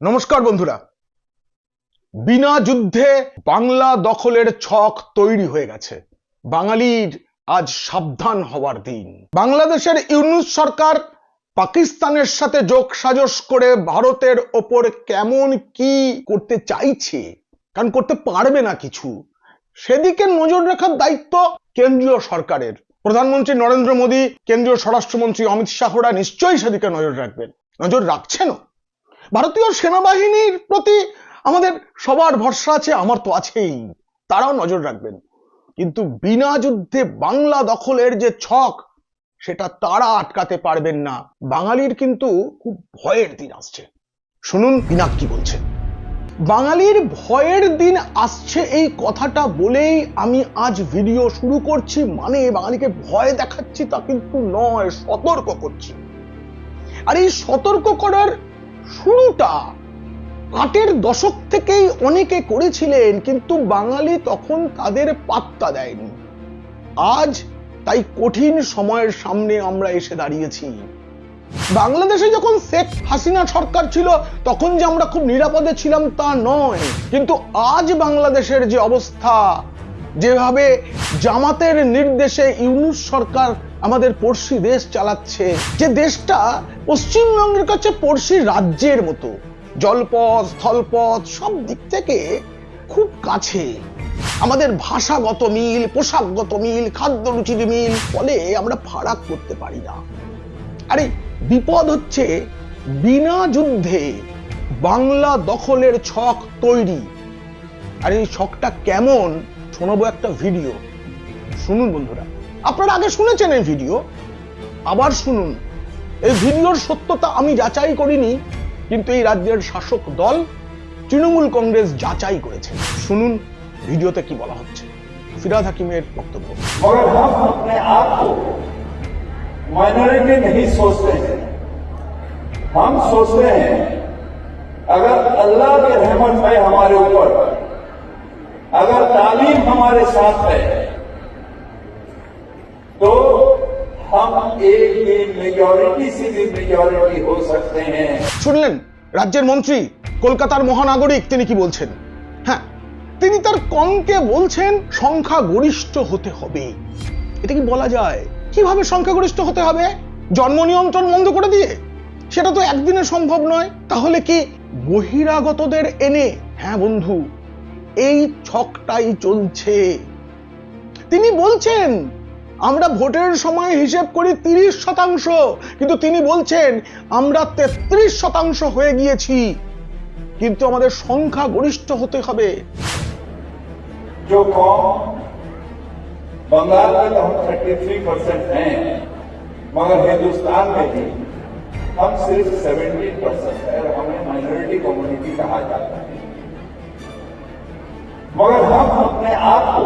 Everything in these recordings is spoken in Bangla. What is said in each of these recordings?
নমস্কার বন্ধুরা। বিনা যুদ্ধে বাংলা দখলের ছক তৈরি হয়ে গেছে। বাঙালির আজ সাবধান হওয়ার দিন। বাংলাদেশের ইউনুস সরকার পাকিস্তানের সাথে যোগ সাজস করে ভারতের ওপর কেমন কি করতে চাইছে, কারণ করতে পারবে না কিছু, সেদিকে নজর রাখার দায়িত্ব কেন্দ্রীয় সরকারের। প্রধানমন্ত্রী নরেন্দ্র মোদী, কেন্দ্রীয় স্বরাষ্ট্রমন্ত্রী অমিত শাহরা নিশ্চয়ই সেদিকে নজর রাখবেন। নজর রাখছেনও। ভারতীয় সেনাবাহিনীর প্রতি আমাদের সবার ভরসা আছে, আমার তো আছেই। তারাও নজর রাখবেন। কিন্তু বিনা যুদ্ধে বাংলা দখলের যে ছক, সেটা তারা আটকাতে পারবেন না। বাঙালির কিন্তু খুব ভয়ের দিন আসছে। শুনুন পিনাক কি বলছে। বাঙালির ভয়ের দিন আসছে এই কথাটা বলেই আমি আজ ভিডিও শুরু করছি। মানে বাঙালিকে ভয় দেখাচ্ছি তা কিন্তু নয়, সতর্ক করছি। আর এই সতর্ক করার শুরুটা আটের দশক থেকেই অনেকে করেছিলেন, কিন্তু বাঙালি তখন তাদের পাত্তা দেয়নি। আজ তাই কঠিন সময়ের সামনে আমরা এসে দাঁড়িয়েছি। বাংলাদেশে যখন শেখ হাসিনা সরকার ছিল, তখন যে আমরা খুব নিরাপদে ছিলাম তা নয়। কিন্তু আজ বাংলাদেশের যে অবস্থা, যেভাবে জামাতের নির্দেশে ইউনুস সরকার আমাদের পড়শি দেশ চালাচ্ছে। যে দেশটা পশ্চিমবঙ্গের কাছে পড়শি রাজ্যের মতো। জলপথ, স্থলপথ, সব দিক থেকে খুব কাছে। আমাদের ভাষাগত মিল, পোশাকগত মিল খাদ্য রুচির মিল, ফলে আমরা ফারাক করতে পারি না। আরে, বিপদ হচ্ছে বিনা যুদ্ধে বাংলা দখলের ছক তৈরি। আর, এই ছকটা কেমন? শোনাবো একটা ভিডিও। শুনুন বন্ধুরা। আপনারা আগে শুনেছেন এই ভিডিও আবার শুনুন এই ভিডিওর সত্যতা আমি যাচাই করিনি কিন্তু এই রাজ্যের শাসক দল তৃণমূল কংগ্রেস যাচাই করেছে শুনুন ভিডিওতে কি বলা হচ্ছে ফিরাদ হাকিমের বক্তব্য मगर हम अपने आप को माइनॉरिटी नहीं सोचते हैं हम सोचते हैं अगर अल्लाह की रहमत है हमारे ऊपर अगर तालीम हमारे साथ है तो हम एक ही मेजॉरिटी से भी मेजॉरिटी हो सकते हैं শুনলেন রাজ্যের মন্ত্রী কলকাতার মহানাগরিক তিনি কি বলছেন হ্যাঁ তিনি তার কমকে বলছেন সংখ্যা গরিষ্ঠ হতে হবে এটা কি বলা যায় কিভাবে সংখ্যাগরিষ্ঠ হতে হবে জন্ম নিয়ন্ত্রণ বন্ধ করে দিয়ে সেটা তো একদিনে সম্ভব নয় তাহলে কি বহিরাগতদের এনে হ্যাঁ বন্ধু এই ছকটাই চলছে তিনি বলছেন আমরা ভোটের সময় হিসেব করি তিরিশ শতাংশ কিন্তু তিনি বলছেন আমরা তেত্রিশ শতাংশ হয়ে গিয়েছি কিন্তু আমাদের সংখ্যা গরিষ্ঠ হতে হবে जो कौम बंगाल में तो हम 33 परसेंट हैं मगर हिंदुस्तान में भी हम सिर्फ 17 परसेंट है और हमें माइनॉरिटी कम्युनिटी कहा जाता है मगर हम अपने आप को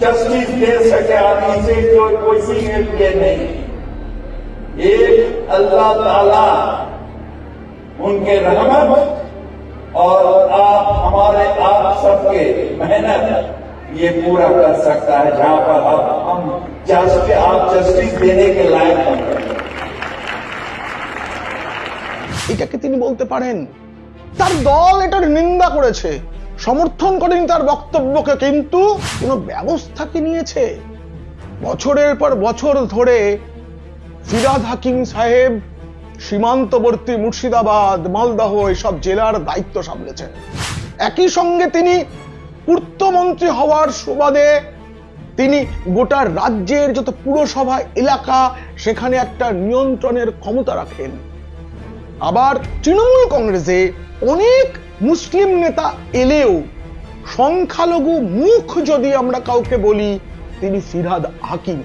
जस्टिस दे सके आदमी से जो कोई सीनियर के नहीं एक अल्लाह ताला उनके रहमत और आप हमारे आप सबके मेहनत ये पूरा कर सकता है जहां पर अब हम जस्ट आप जस्टिस देने के लायक बन गए এটাকে তিনি বলতে পারেন তার দল এটার নিন্দা করেছে সমর্থন করেনি তার বক্তব্যকে, কিন্তু কোনো ব্যবস্থা কি নিয়েছে। বছরের পর বছর ধরে ফিরাদ হাকিম সাহেব, সীমান্তবর্তী মুর্শিদাবাদ, মালদহ এসব জেলার দায়িত্ব সামলেছেন একই সঙ্গে তিনি পূর্তমন্ত্রী হওয়ার সুবাদে তিনি গোটা রাজ্যের যত পুরসভা এলাকা, সেখানে একটা নিয়ন্ত্রণের ক্ষমতা রাখেন। আবার তৃণমূল কংগ্রেসে অনেক মুসলিম নেতা এলেও সংখ্যালঘু মুখ যদি আমরা কাউকে বলি, তিনি ফিরহাদ হাকিম।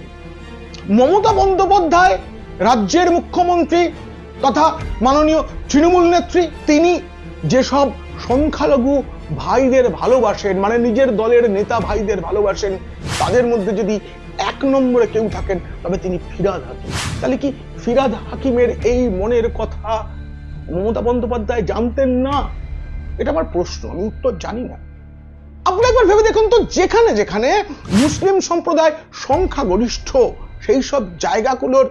মমতা বন্দ্যোপাধ্যায় রাজ্যের মুখ্যমন্ত্রী তথা মাননীয় তৃণমূল নেত্রী, তিনি যেসব সংখ্যালঘু ভাইদের ভালোবাসেন মানে নিজের দলের নেতা ভাইদের ভালোবাসেন, তাদের মধ্যে যদি এক নম্বরে কেউ থাকেন, তবে তিনি ফিরাদ হাকিম। তাহলে কি ফিরাদ হাকিমের এই মনের কথা মমতা বন্দ্যোপাধ্যায় জানতেন না? এটা আমার প্রশ্ন, আমি উত্তর জানি না। আপনি একবার ভেবে দেখুন তো, যেখানে যেখানে মুসলিম সম্প্রদায় সংখ্যাগরিষ্ঠ, সেই সব জায়গাগুলোর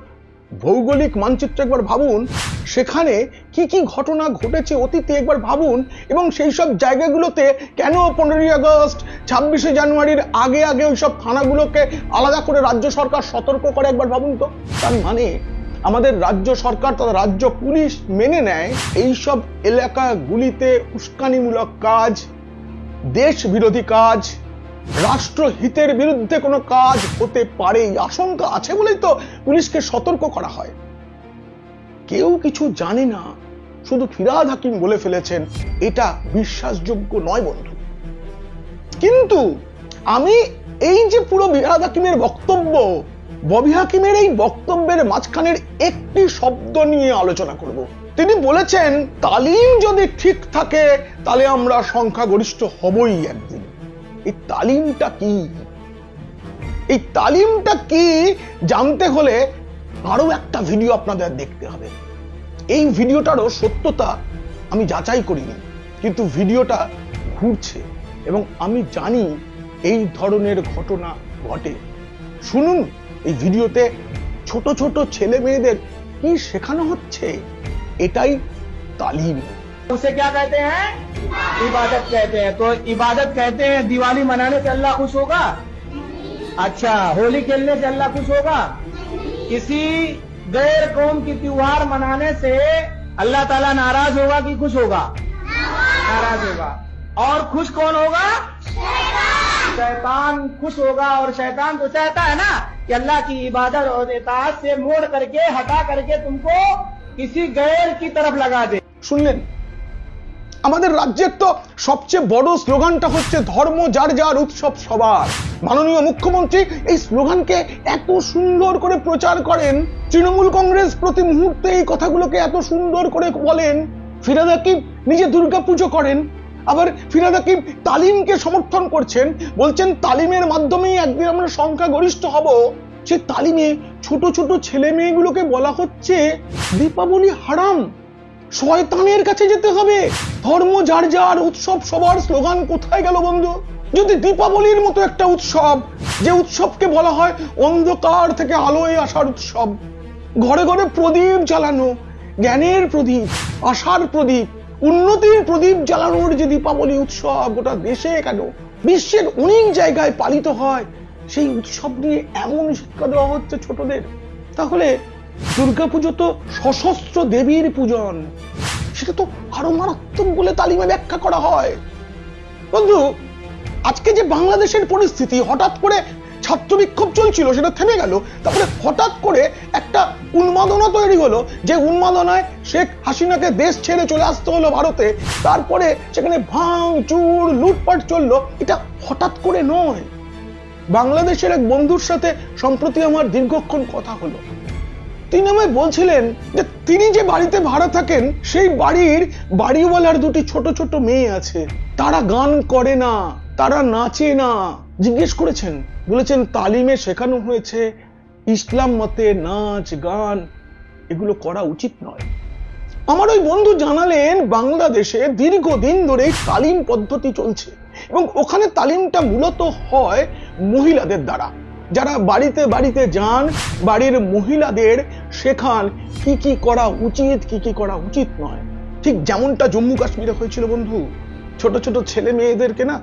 ভৌগোলিক মানচিত্র একবার ভাবুন, সেখানে কি কি ঘটনা ঘটেছে অতীতে একবার ভাবুন, এবং সেই সব জায়গাগুলোতে কেন পনেরোই আগস্ট, ছাব্বিশে জানুয়ারির আগে আগে ওই সব থানাগুলোকে আলাদা করে রাজ্য সরকার সতর্ক করে একবার ভাবুন তো। তার মানে আমাদের রাজ্য সরকার তথা রাজ্য পুলিশ মেনে নেয় এইসব এলাকাগুলিতে উস্কানিমূলক কাজ দেশ বিরোধী কাজ, রাষ্ট্রহিতের বিরুদ্ধে কোনো কাজ হতে পারে এই আশঙ্কা আছে বলেই তো পুলিশকে সতর্ক করা হয়। কেউ কিছু জানে না, শুধু ফিরাদ হাকিম বলে ফেলেছেন, এটা বিশ্বাসযোগ্য নয় বন্ধু। কিন্তু আমি এই যে পুরো ফিরাদ হাকিমের বক্তব্য ববি হাকিমের এই বক্তব্যের মাঝখানের একটি শব্দ নিয়ে আলোচনা করব। তিনি বলেছেন, তালিম যদি ঠিক থাকে, তাহলে আমরা সংখ্যাগরিষ্ঠ হবই একদিন। এই তালিমটা কি? এই তালিমটা কি জানতে হলে আরও একটা ভিডিও আপনাদের দেখতে হবে। এই ভিডিওটারও সত্যতা আমি যাচাই করিনি, কিন্তু ভিডিওটা ঘুরছে এবং আমি জানি এই ধরনের ঘটনা ঘটে। শুনুন। এই ভিডিওতে ছোট ছোট ছেলে মেয়েদের কি শেখানো হচ্ছে এটাই তালিম उसे क्या कहते हैं इबादत कहते हैं तो इबादत कहते हैं दिवाली मनाने से अल्लाह खुश होगा अच्छा होली खेलने से अल्लाह खुश होगा किसी गैर कौम की त्योहार मनाने से अल्लाह ताला नाराज होगा कि खुश होगा नाराज होगा और खुश कौन होगा शैतान खुश होगा और शैतान तो चाहता है ना कि अल्लाह की इबादत और इताअत से मोड़ करके हटा करके तुमको किसी गैर की तरफ लगा दे শুনলেন আমাদের রাজ্যের তো সবচেয়ে বড় স্লোগানটা হচ্ছে ধর্ম যার যার উৎসব সবার মাননীয় মুখ্যমন্ত্রী এই স্লোগানকে এত সুন্দর করে প্রচার করেন তৃণমূল কংগ্রেস প্রতি মুহূর্তে এই কথাগুলোকে এত সুন্দর করে বলেন ফিরাদ হাকিম নিজে দুর্গা পুজো করেন আবার ফিরাদ হাকিম তালিমকে সমর্থন করছেন, বলছেন তালিমের মাধ্যমেই একদিন আমরা সংখ্যাগরিষ্ঠ হব। সে তালিমে ছোট ছোট ছেলে মেয়েগুলোকে বলা হচ্ছে দীপাবলি হারাম, শয়তানের কাছে যেতে হবে। ধর্ম যার যার উৎসব সবার স্লোগান কোথায় গেল বন্ধু? যদি দীপাবলির মতো একটা উৎসব, যে উৎসবকে বলা হয় অন্ধকার থেকে আলোয় আসার উৎসব, ঘরে ঘরে প্রদীপ জ্বালানো, জ্ঞানের প্রদীপ, আশার প্রদীপ উন্নতির প্রদীপ জ্বালানোর যে দীপাবলি উৎসব গোটা দেশে কেন? বিশ্বের অনেক জায়গায় পালিত হয় সেই উৎসব নিয়ে এমন শিক্ষা দেওয়া হচ্ছে ছোটদের। তাহলে দুর্গাপুজো তো সশস্ত্র দেবীর পূজন। সেটা তো আরও মারাত্মক বলে তালিমে ব্যাখ্যা করা হয়। বন্ধু, আজকে যে বাংলাদেশের পরিস্থিতি, হঠাৎ করে ছাত্র বিক্ষোভ চলছিল, সেটা থেমে গেল। তারপরে হঠাৎ করে একটা উন্মাদনা তৈরি হলো, যে উন্মাদনায় শেখ হাসিনাকে দেশ ছেড়ে চলে আসতে হলো ভারতে। তারপরে সেখানে ভাঙ, চুর, লুটপাট চলল। এটা হঠাৎ করে নয়। বাংলাদেশের এক বন্ধুর সাথে সম্প্রতি আমার দীর্ঘক্ষণ কথা হলো। তিনি আমায় বলছিলেন যে তিনি যে বাড়িতে ভাড়া থাকেন, সেই বাড়ির বাড়িওয়ালার দুটি ছোট ছোট মেয়ে আছে। তারা গান করে না, তারা নাচে না। জিজ্ঞেস করেছেন, বলেছেন, তালিমে শেখানো হয়েছে, ইসলাম মতে নাচ, গান, এগুলো করা উচিত নয়। আমার ওই বন্ধু জানালেন, বাংলাদেশে দীর্ঘদিন ধরে তালিম পদ্ধতি চলছে এবং ওখানে তালিমটা মূলত হয় মহিলাদের দ্বারা। যারা বাড়িতে বাড়িতে যান, বাড়ির মহিলাদের শেখান, কি কি করা উচিত, কি কি করা উচিত নয়। ঠিক যেমনটা জম্মু কাশ্মীরে হয়েছিল বন্ধু, ছোট ছোট ছেলে মেয়েদেরকে না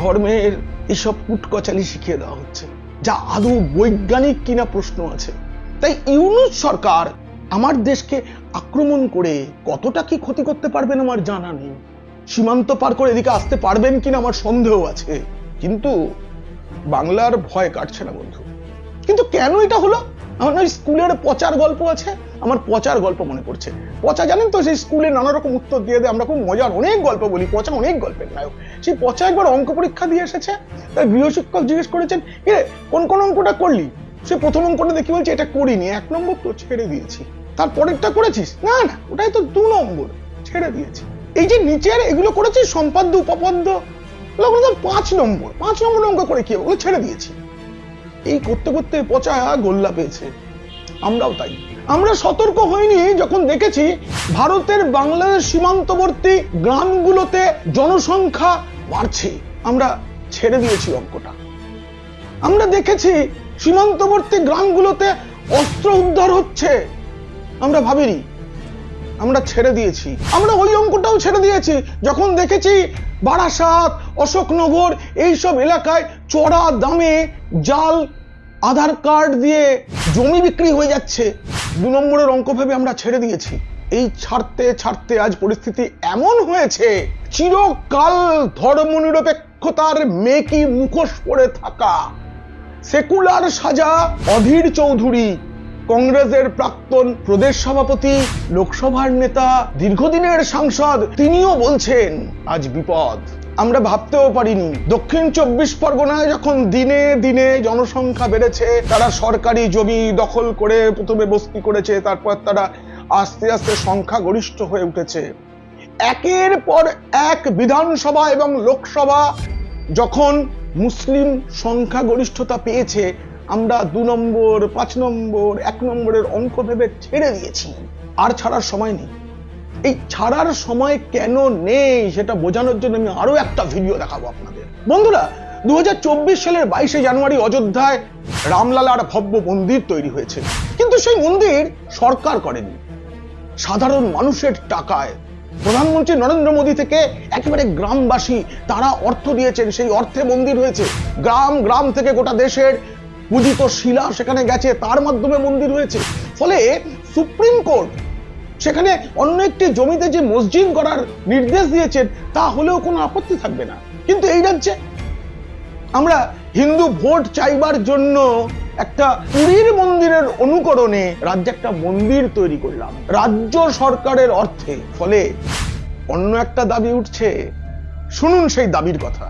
ধর্মের এসব কুটকচালি শিখিয়ে দেওয়া হচ্ছে, যা আদৌ বৈজ্ঞানিক কিনা প্রশ্ন আছে। তাই ইউনুস সরকার আমার দেশকে আক্রমণ করে কতটা কি ক্ষতি করতে পারবেন আমার জানা নেই। সীমান্ত পার করে এদিকে আসতে পারবেন কিনা আমার সন্দেহ আছে। কিন্তু বাংলার ভয় কাটছে না, বন্ধু। কিন্তু কেন এটা হলো? আমার না স্কুলের পচার গল্প আছে, আমার পচার গল্প মনে পড়ছে। পচা জানেন তো, সেই স্কুলে নানা রকম উত্তর দিয়ে দেয়, আমরা খুব মজার অনেক গল্প বলি, পচা অনেক গল্পের নায়ক। সেই পচা একবার অঙ্ক পরীক্ষা দিয়ে এসেছে, তার গৃহশিক্ষক জিজ্ঞেস করেছেন এ কোন কোন অঙ্কটা করলি? সে প্রথম অঙ্কটা দেখি বলছে, এটা করিনি, এক নম্বর তো ছেড়ে দিয়েছি। তার পরেরটা করেছিস? না না, ওটাই তো দু নম্বর, ছেড়ে দিয়েছি। এই যে নিচের এগুলো করেছিস, সম্পাদ্য, উপপাদ্য ওগুলো পাঁচ নম্বর পাঁচ নম্বর অঙ্ক করে কি ওগুলো ছেড়ে দিয়েছি। এই করতে করতে পচা গোল্লা পেয়েছে। আমরাও তাই। আমরা সতর্ক হইনি যখন দেখেছি ভারতের বাংলাদেশ সীমান্তবর্তী গ্রামগুলোতে জনসংখ্যা বাড়ছে। আমরা ছেড়ে দিয়েছি অঙ্কটা। আমরা দেখেছি সীমান্তবর্তী গ্রামগুলোতে অস্ত্র উদ্ধার হচ্ছে। আমরা ভাবিনি। আমরা ছেড়ে দিয়েছি। আমরা ওই অঙ্কটাও ছেড়ে দিয়েছি যখন দেখেছি বারাসাত, অশোকনগর এইসব এলাকায় চড়া দামে জাল, আধার কার্ড দিয়ে জমি বিক্রি হয়ে যাচ্ছে। দু নম্বরের অঙ্ক ভেবে আমরা ছেড়ে দিয়েছি। এই ছাড়তে ছাড়তে আজ পরিস্থিতি এমন হয়েছে, চিরকাল ধর্মনিরপেক্ষতার মেকি মুখোশ পরে থাকা। সেকুলার সাজা, অধীর চৌধুরী, কংগ্রেসের প্রাক্তন প্রদেশ সভাপতি, লোকসভার নেতা, দীর্ঘদিনের সাংসদ, তিনিও বলছেন, আজ বিপদ। আমরা ভাবতেও পারিনি। দক্ষিণ চব্বিশ পরগনায় যখন দিনে দিনে জনসংখ্যা বেড়েছে, তারা সরকারি জমি দখল করে প্রথমে বস্তি করেছে, তারপর তারা আস্তে আস্তে সংখ্যা গরিষ্ঠ হয়ে উঠেছে। একের পর এক বিধানসভা এবং লোকসভা যখন মুসলিম সংখ্যাগরিষ্ঠতা পেয়েছে, আমরা দু নম্বর, পাঁচ নম্বর, এক নম্বরের অঙ্ক ভেবে ছেড়ে দিয়েছি। আর ছাড়ার সময় নেই। এই ছাড়ার সময় কেন নেই সেটা বোঝানোর জন্য আমি আরও একটা ভিডিও দেখাবো আপনাদের। বন্ধুরা দু সালের বাইশে জানুয়ারি অযোধ্যায় রামলালার ভব্য মন্দির তৈরি হয়েছে। কিন্তু সেই মন্দির সরকার করেনি। সাধারণ মানুষের টাকায়। প্রধানমন্ত্রী নরেন্দ্র মোদী থেকে একেবারে গ্রামবাসী, তারা অর্থ দিয়েছেন, সেই অর্থে মন্দির হয়েছে। গ্রাম গ্রাম থেকে গোটা দেশের পূজিত শিলা সেখানে গেছে, তার মাধ্যমে মন্দির হয়েছে। ফলে সুপ্রিম কোর্ট সেখানে অন্য একটি জমিতে যে মসজিদ করার নির্দেশ দিয়েছেন, তা হলেও কোনো আপত্তি থাকবে না। কিন্তু এই রাজ্যে আমরা হিন্দু ভোট চাইবার জন্য একটা পুরীর মন্দিরের অনুকরণে রাজ্যে একটা মন্দির তৈরি করলাম। রাজ্য সরকারের অর্থে, ফলে অন্য একটা দাবি উঠছে। শুনুন সেই দাবির কথা।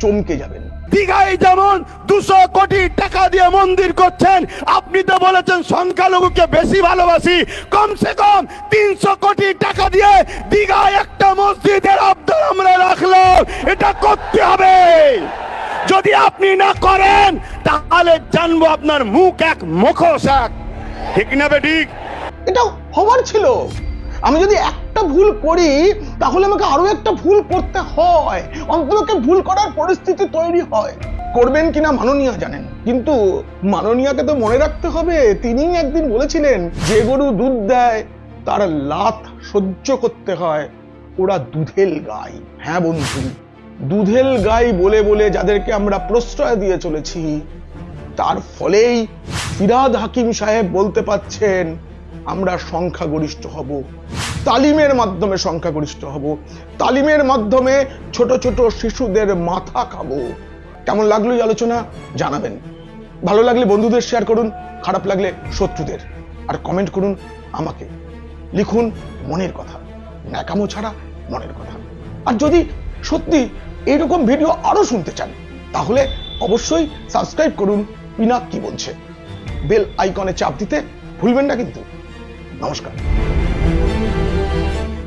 চমকে যাবেন। দীঘায় যেমন দুশো কোটি টাকা দিয়ে মন্দির করছেন আপনি তো বলেছেন সংখ্যালঘুকে বেশি ভালোবাসি। কমসে কম তিনশো কোটি টাকা দিয়ে দীঘায় একটা মসজিদের আব্দুল আমরা রাখলাম। এটা করতে হবে। যদি আপনি না করেন তাহলে জানব আপনার মুখ এক মুখোশ এক। ঠিক না বেঠিক এটা হবার ছিল। আমি যদি একটা ভুল করি, তাহলে আমাকে আরও একটা ভুল করতে হয়। অন্ততকে ভুল করার পরিস্থিতি তৈরি হয়। করবেন কিনা মাননীয়া জানেন। কিন্তু মাননীয়াকে তো মনে রাখতে হবে তিনি একদিন বলেছিলেন, যে গরু দুধ দেয়, তার লাত সহ্য করতে হয়, ওরা দুধেল গাই। হ্যাঁ বন্ধু, দুধেল গাই বলে বলে যাদেরকে আমরা প্রশ্রয় দিয়ে চলেছি, তার ফলেই ফিরাদ হাকিম সাহেব বলতে পাচ্ছেন আমরা সংখ্যাগরিষ্ঠ হব। তালিমের মাধ্যমে সংখ্যাগরিষ্ঠ হব। তালিমের মাধ্যমে ছোট ছোট শিশুদের মাথা খাব। কেমন লাগল এই আলোচনা? জানাবেন। ভালো লাগলে বন্ধুদের শেয়ার করুন, খারাপ লাগলে শত্রুদের। আর কমেন্ট করুন আমাকে। লিখুন মনের কথা। ন্যাকামো ছাড়া মনের কথা। আর যদি সত্যি এরকম ভিডিও আরও শুনতে চান, তাহলে অবশ্যই সাবস্ক্রাইব করুন। পিনাক কি বলছে? বেল আইকনে চাপ দিতে ভুলবেন না কিন্তু। নমস্কার।